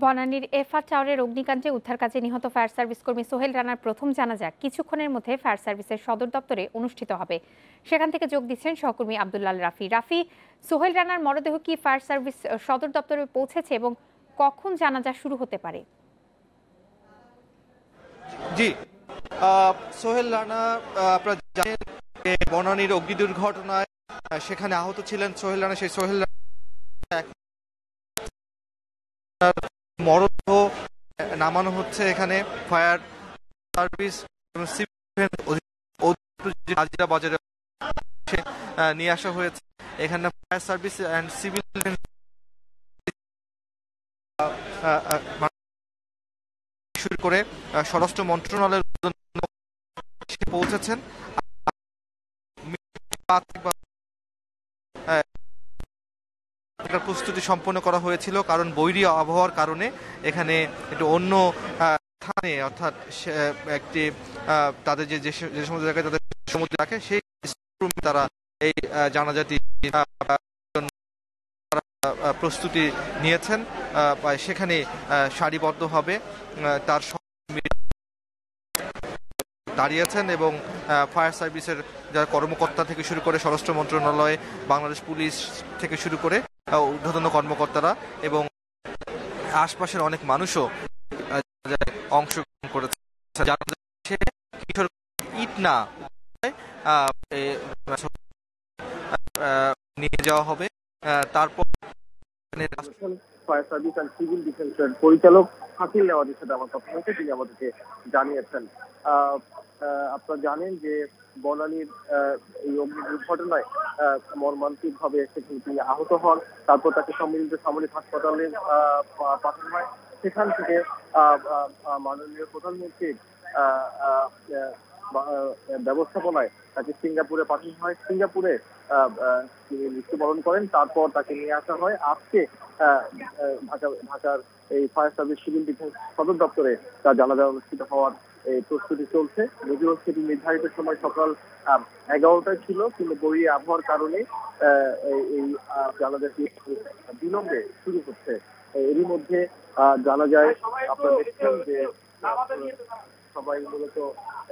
বনানীর FR টাওয়ারের অগ্নিকাণ্ডে উদ্ধার কাজে নিহত ফায়ার সার্ভিস কর্মী সোহেল রানার প্রথম জানাজা কিছুক্ষণের মধ্যে ফায়ার সার্ভিসের সদর দপ্তরে অনুষ্ঠিত হবে। সেখান থেকে যোগ দিচ্ছেন সহকর্মী আবদুল্লাল রাফি। রাফি, সোহেল রানার মরদেহ কি ফায়ার সার্ভিস সদর দপ্তরে পৌঁছেছে এবং কখন জানাজা শুরু হতে পারে? জি সোহেল রানা আপনারা জানেন বনানীর অগ্নি দুর্ঘটনায় সেখানে আহত ছিলেন সোহেল রানা। সেই সোহেল রানা মরদেহ নামানো হচ্ছে এখানে ফায়ার সার্ভিস নাজিরা বাজারে নিয়ে আসা হয়েছে। এখানে ফায়ার সার্ভিস অ্যান্ড সিভিল শুরু করে স্বরাষ্ট্র মন্ত্রণালয়ের পৌঁছেছেন। আহ, একটা প্রস্তুতি সম্পন্ন করা হয়েছিল কারণ বৈরী আবহাওয়ার কারণে এখানে একটু অন্য স্থানে অর্থাৎ একটি তাদের যে যে সমস্ত জায়গায় তাদের সমুদ্র রাখে সেই তারা এই আহ, প্রস্তুতি নিয়েছেন সেখানে আহ, সারিবদ্ধভাবে আহ, তার দাঁড়িয়েছেন এবং ফায়ার সার্ভিসের যারা কর্মকর্তা থেকে শুরু করে স্বরাষ্ট্র মন্ত্রণালয় বাংলাদেশ পুলিশ থেকে শুরু করে ঊর্ধ্বতন কর্মকর্তারা এবং আশপাশের অনেক মানুষও অংশগ্রহণ করেছে। কিশোর ইট না নিয়ে যাওয়া হবে। তারপর ফায়ার সার্ভিস অ্যান্ড সিভিল ডিফেন্সের পরিচালক হাকিল নেওয়াজের সাথে আমার কথা হয়েছে। তিনি আমাদেরকে জানিয়েছেন। আপনারা জানেন যে বনানীর এই অগ্নি দুর্ঘটনায় আহ, মর্মান্তিকভাবে সেখানে তিনি আহত হন। তারপর তাকে সম্মিলিত সামরিক হাসপাতালে পাঠানো হয়। সেখান থেকে মাননীয় প্রধানমন্ত্রীর ব্যবস্থাপনায় তাকে সিঙ্গাপুরে পাঠানো হয়। সিঙ্গাপুরে তিনি মৃত্যুবরণ করেন। তারপর তাকে নিয়ে আসা হয়। আজকে ঢাকা ঢাকার এই ফায়ার সার্ভিস সিভিল ডিফেন্স সদর দপ্তরে তার জানাজা অনুষ্ঠিত হওয়ার এই প্রস্তুতি চলছে। যদিও সেটি নির্ধারিত সময় সকাল এগারোটায় ছিল, কিন্তু বই আবহাওয়ার কারণে এই- জানাজাটি বিলম্বে শুরু হচ্ছে। এরই মধ্যে জানা যায় আপনারা দেখছেন যে সবাই মূলত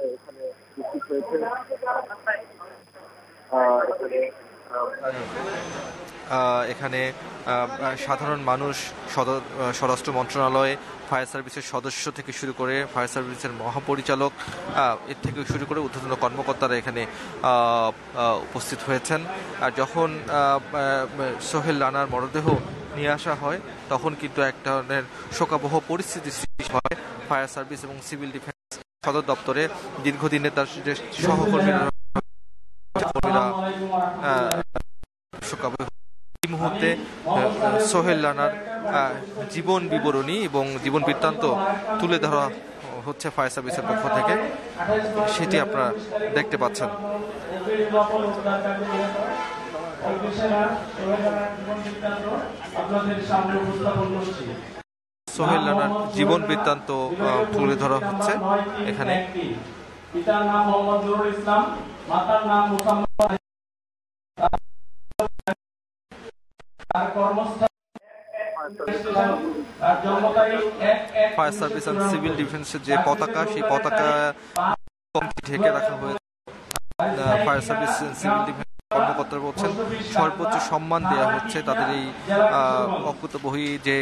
এখানে উপস্থিত হয়েছে এখানে সাধারণ মানুষ স্বরাষ্ট্র মন্ত্রণালয়, ফায়ার সার্ভিসের সদস্য থেকে শুরু করে ফায়ার সার্ভিসের মহাপরিচালক এর থেকে শুরু করে ঊর্ধ্বতন কর্মকর্তারা এখানে উপস্থিত হয়েছেন। আর যখন সোহেল রানার মরদেহ নিয়ে আসা হয়, তখন কিন্তু এক ধরনের শোকাবহ পরিস্থিতি সৃষ্টি হয়। ফায়ার সার্ভিস এবং সিভিল ডিফেন্স সদর দপ্তরে দীর্ঘদিনের তার সহকর্মীরা কর্মীরা শোকাবহ এই মুহূর্তে সোহেল রানার জীবন বিবরণী এবং জীবন বৃত্তান্ত তুলে ধরা হচ্ছে ফায়ার সার্ভিসের পক্ষ থেকে। সেটি আপনারা দেখতে পাচ্ছেন। সোহেল রানার জীবন বৃত্তান্ত তুলে ধরা হচ্ছে এখানে। পিতার নাম মোহাম্মদ ইসলাম, মাতার নাম মুসাম্মদ তার কর্মস্থল ফায়ার সার্ভিস অ্যান্ড সিভিল ডিফেন্সের যে পতাকা সেই পতাকা ঢেকে রাখা হয়েছে। ফায়ার সার্ভিস সিভিল ডিফেন্স কর্মকর্তারা বলছেন সর্বোচ্চ সম্মান দেওয়া হচ্ছে তাদের এই অকুতবহী যে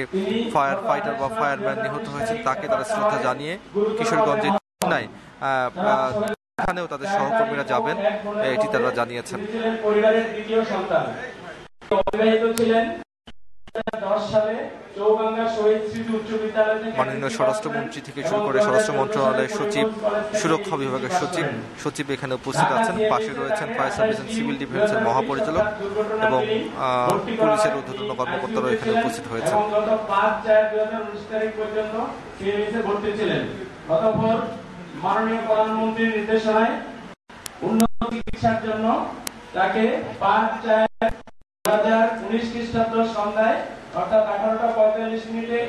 ফায়ার ফাইটার বা ফায়ারম্যান নিহত হয়েছে তাকে তারা শ্রদ্ধা জানিয়ে কিশোরগঞ্জের নাই এখানেও তাদের সহকর্মীরা যাবেন। এটি তারা জানিয়েছেন। পরিবারের দ্বিতীয় সন্তান। অবিবাহিত ছিলেন। সালে মাননীয় স্বরাষ্ট্রমন্ত্রী থেকে শুরু করে স্বরাষ্ট্র মন্ত্রণালয়ের সচিব সুরক্ষা বিভাগের সচিব সচিব এখানে উপস্থিত আছেন। পাশে রয়েছেন ফায়ার সার্ভিস অ্যান্ড সিভিল ডিফেন্সের মহাপরিচালক এবং পুলিশের ঊর্ধ্বতন কর্মকর্তারাও এখানে উপস্থিত হয়েছেন। মাননীয় প্রধানমন্ত্রীর নির্দেশনায় উন্নত চিকিৎসার জন্য তাকে পাঁচ চার দু হাজার উনিশ খ্রিস্টাব্দ সন্ধ্যায়, অর্থাৎ আঠারোটা পঁয়তাল্লিশ মিনিটে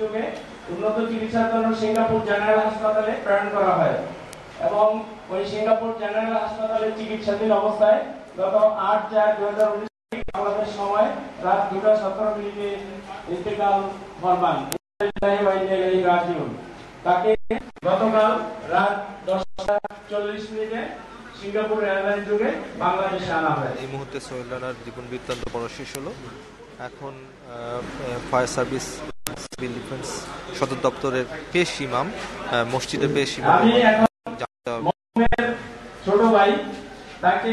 যুগে উন্নত চিকিৎসার জন্য সিঙ্গাপুর জেনারেল হাসপাতালে প্রেরণ করা হয় এবং ওই সিঙ্গাপুর জেনারেল হাসপাতালে চিকিৎসাধীন অবস্থায় গত আট চার দু হাজার উনিশ বাংলাদেশ সময় রাত দুটা সতেরো মিনিটে ইন্তেকাল ফরমান তাকে গতকাল রাত দশটা চল্লিশ মিনিটে সিঙ্গাপুর এয়ারলাইন যোগে বাংলাদেশে আনা হয় এই মুহূর্তে সোহেল রানার জীবন বৃত্তান্ত পড়া শেষ হলো এখন ফায়ার সার্ভিস সিভিল ডিফেন্স সদর দপ্তরের পেশ ইমাম মসজিদের পেশ ইমাম। ছোট ভাই তাকে